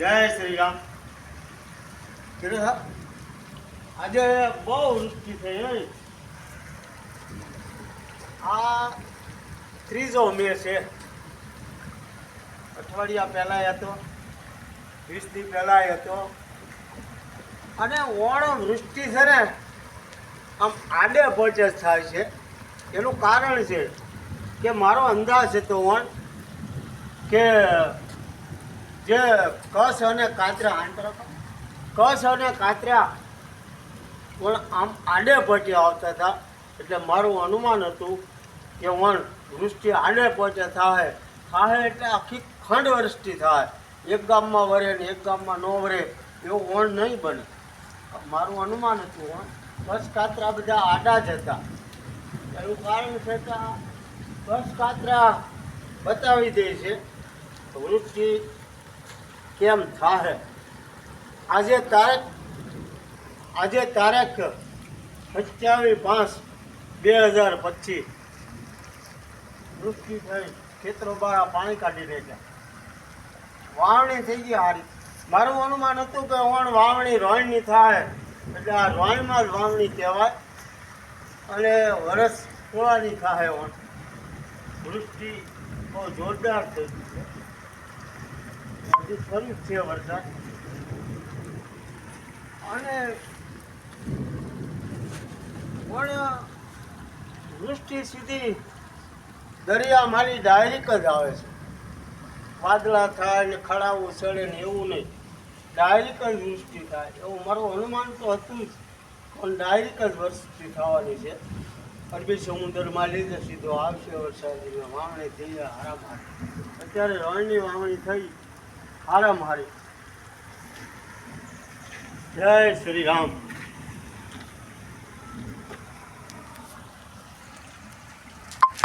જય શ્રી રામ. આજે બહુ વૃષ્ટિ થઈ હોય. આ ત્રીજો મે છે. અઠવાડિયા પહેલાંય હતો વીસ પહેલાંય હતો. અને ઓણ વૃષ્ટિ છે ને, આમ આડે પહોંચે થાય છે. એનું કારણ છે કે મારો અંદાજ હતો ઓણ, કે જે કસ અને કાતરા આંતરક કસ અને કાતરા પણ આમ આડે પહોંચે આવતા હતા. એટલે મારું અનુમાન હતું કે વણ વૃષ્ટિ આડે પહોંચે થાય. થાય એટલે આખી ખંડ વૃષ્ટિ થાય. એક ગામમાં વરે ને એક ગામમાં ન વરે. એવું વણ નહીં બને. મારું અનુમાન હતું વણ, કસ, કાતરા બધા આડા જ હતા. એનું કારણ છે કે કસ, કાતરા બતાવી દે છે. વૃષ્ટિ કેમ થાય આજે તારીખ આજે તારીખ સત્યાવીસ પાંચ બે હજાર પચીસ. વૃષ્ટિ થઈ ખેતરો બારા પાણી કાઢી રહ્યા વાવણી થઈ ગઈ હારી. મારું અનુમાન હતું કે વણ વાવણી રોયણની થાય. એટલે આ રોયણમાં જ વાવણી કહેવાય. અને વરસ પોળાની થાય વણ વૃષ્ટિ બહુ જોરદાર થઈ ગઈ છે. વરસાદ. અને પણ વૃષ્ટિ સીધી દરિયા મારી ડાયરેક્ટ જ આવે છે. વાદળા થાય ને ખડાવું ચડે ને એવું નહીં. ડાયરેક્ટ જ વૃષ્ટિ થાય. એવું મારું અનુમાન તો હતું જ પણ ડાયરેક્ટ જ વૃષ્ટિ થવાની છે. અરબી સમુદ્રમાં લીધે સીધો આવશે વરસાદ એટલે વાવણી થઈ હારામ. અત્યારે રણની વાવણી થઈ. હારામ હારી જય શ્રી રામ.